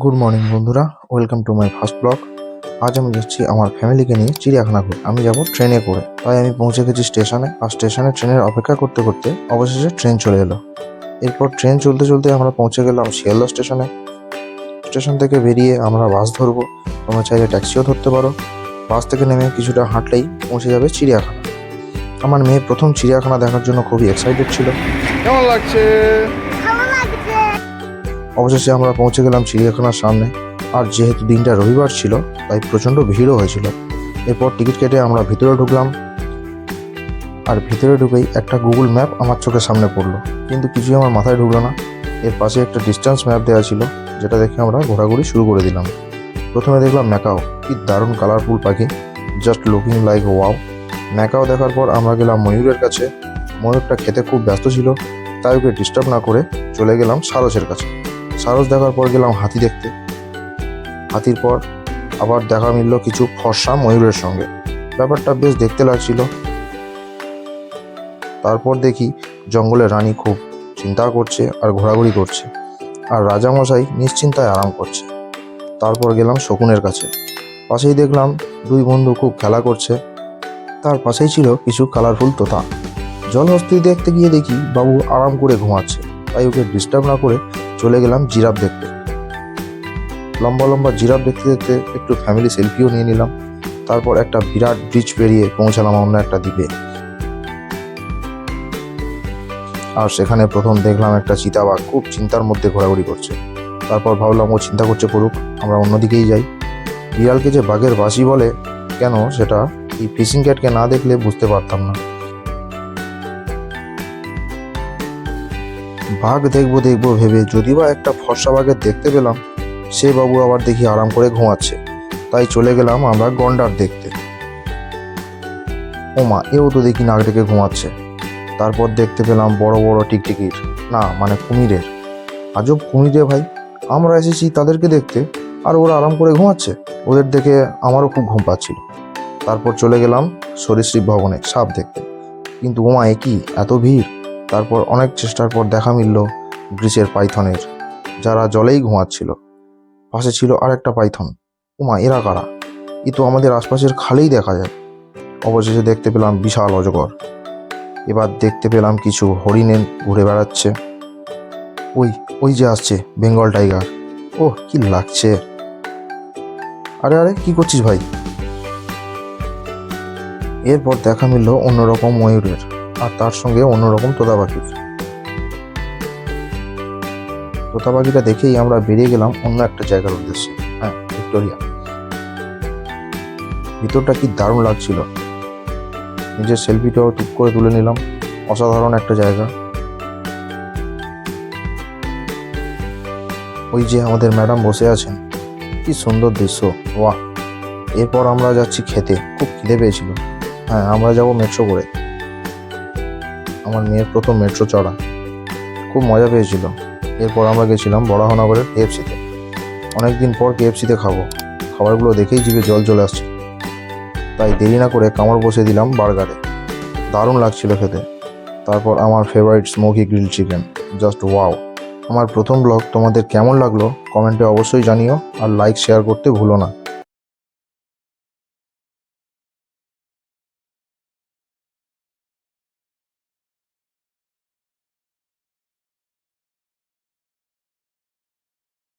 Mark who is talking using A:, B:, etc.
A: Good morning বন্ধুরা। Welcome to my first blog আজ আমি যাচ্ছি আমার ফ্যামিলিকে নিয়ে চিড়িয়াখানা ঘুরে আমি যাব ট্রেনে করে। তাই আমি পৌঁছে গেছি স্টেশনে আর স্টেশনে ট্রেনের অপেক্ষা করতে করতে অবশেষে ট্রেন চলে এলো। এরপর ট্রেন চলতে চলতে আমরা পৌঁছে গেলাম শিয়ালদা স্টেশনে স্টেশন থেকে বেরিয়ে আমরা বাস ধরবো। তোমরা চাইলে ট্যাক্সিও ধরতে পারো। বাস থেকে নেমে কিছুটা হাঁটলেই পৌঁছে যাবে চিড়িয়াখানা। আমার মেয়ে প্রথম চিড়িয়াখানা দেখার জন্য খুবই এক্সাইটেড ছিল।
B: কেমন লাগছে?
A: অবশেষে আমরা পৌঁছে গেলাম চিড়িয়াখানার সামনে। আর যেহেতু দিনটা রবিবার ছিল, তাই প্রচণ্ড ভিড়ও হয়েছিল। এরপর টিকিট কেটে আমরা ভিতরে ঢুকলাম। আর ভিতরে ঢুকেই একটা গুগল ম্যাপ আমার চোখের সামনে পড়ল। কিন্তু কিছুই আমার মাথায় ঢুকলো না। এর পাশে একটা ডিস্টেন্স ম্যাপ দেওয়া ছিল, যেটা দেখে আমরা ঘোরাঘুরি শুরু করে দিলাম। প্রথমে দেখলাম ম্যাকাও, কি দারুণ কালারফুল পাখি। Just looking like wow macaw দেখার পর আমরা গেলাম ময়ূরের কাছে। ময়ূরটা খেতে খুব ব্যস্ত ছিল, তাই ওকে ডিস্টার্ব না করে চলে গেলাম সারসের কাছে। সারস দেখার পর গেলাম হাতি দেখতে। হাতির পর আবার দেখা মিলল কিছু ফর্সা ময়ূরের সঙ্গে। ব্যাপারটা বেশ দেখতে লাগছিল। তারপর দেখি জঙ্গলের রানী খুব চিন্তা করছে আর ঘোরাঘুরি করছে আর রাজামশাই নিশ্চিন্তায় আরাম করছে। তারপর গেলাম শকুনের কাছে। পাশেই দেখলাম দুই বন্ধু খুব খেলা করছে। তার পাশেই ছিল কিছু কালারফুল তোতা। জলহস্তি দেখতে গিয়ে দেখি বাবু আরাম করে ঘুমাচ্ছে, তাই ওকে ডিস্টার্ব না করে চলে গেলাম জিরাফ দেখতে। লম্বা লম্বা জিরাফ দেখতে দেখতে একটু ফ্যামিলি সেলফিও নিয়ে নিলাম। তারপর একটা বিরাট ব্রিজ পেরিয়ে পৌঁছালাম অন্য একটা দ্বীপে। আর সেখানে প্রথম দেখলাম একটা চিতাবাঘ খুব চিন্তার মধ্যে ঘোরাঘুরি করছে। তারপর ভাবলাম ও চিন্তা করছে করুক, আমরা অন্যদিকেই যাই। বিড়ালকে যে বাঘের বাসি বলে কেন সেটা এই ফিশিং ক্যাটকে না দেখলে বুঝতে পারতাম না। বাঘ দেখব দেখব ভেবে যদি বা একটা ফর্সা বাঘের দেখতে পেলাম, সে বাবু আবার দেখি আরাম করে ঘুমাচ্ছে। তাই চলে গেলাম আমরা গন্ডার দেখতে। ওমা, এও তো দেখি নাক ডেকে ঘুমাচ্ছে। তারপর দেখতে পেলাম বড় বড় টিকটিকির। না মানে কুমিরের। আজব কুমিরে ভাই, আমরা এসেছি তাদেরকে দেখতে, আর ওরা আরাম করে ঘুমাচ্ছে? ওদের দেখে আমারও খুব ঘুম পাচ্ছিল। তারপর চলে গেলাম সরীসৃপ ভবনে, সাপ দেখতে। কিন্তু ওমা একই এত ভিড়? তারপর অনেক চেষ্টার পর দেখা মিলল গ্রিসের পাইথনের, যারা জলেই ঘুমাচ্ছিল। পাশে ছিল আরেকটা পাইথন। উমা, এরা কারা? এ তো আমাদের আশপাশের খালেই দেখা যায়। অবশেষে দেখতে পেলাম বিশাল অজগর। এবার দেখতে পেলাম কিছু হরিণে ঘুরে বেড়াচ্ছে। ওই ওই যে আসছে, বেঙ্গল টাইগার। ও কি লাগছে। আরে আরে, কি করছিস ভাই? এরপর দেখা মিলল অন্যরকম ময়ূরের। আর তার সঙ্গে অন্যরকম তোতা পাখির তোতা পাখিটা দেখেই আমরা বেরিয়ে গেলাম অন্য একটা জায়গার উদ্দেশ্যে। হ্যাঁ ভিক্টোরিয়া। ভিতরটা কি দারুণ লাগছিল। নিজের সেলফিটাও টুক করে তুলে নিলাম। অসাধারণ একটা জায়গা। ওই যে আমাদের ম্যাডাম বসে আছেন। কি সুন্দর দৃশ্য। বাহ এরপর আমরা যাচ্ছি খেতে। খুব খিদে পেয়েছিল। হ্যাঁ আমরা যাব মেট্রো করে। আমার মেয়ের প্রথম মেট্রো চড়া। খুব মজা পেয়েছিল। এরপর আমরা গেছিলাম বড়াহনগরের কেএফসিতে। অনেকদিন পর কেএফসিতে খাব। খাবারগুলো দেখেই জিভে জল চলে আসছে। তাই দেরি না করে কামড় বসে দিলাম বার্গারে। দারুণ লাগছিল খেতে। তারপর আমার favourite smoky grill chicken just wow আমার প্রথম ব্লগ তোমাদের কেমন লাগল, কমেন্টে অবশ্যই জানিও আর লাইক শেয়ার করতে ভুলো না।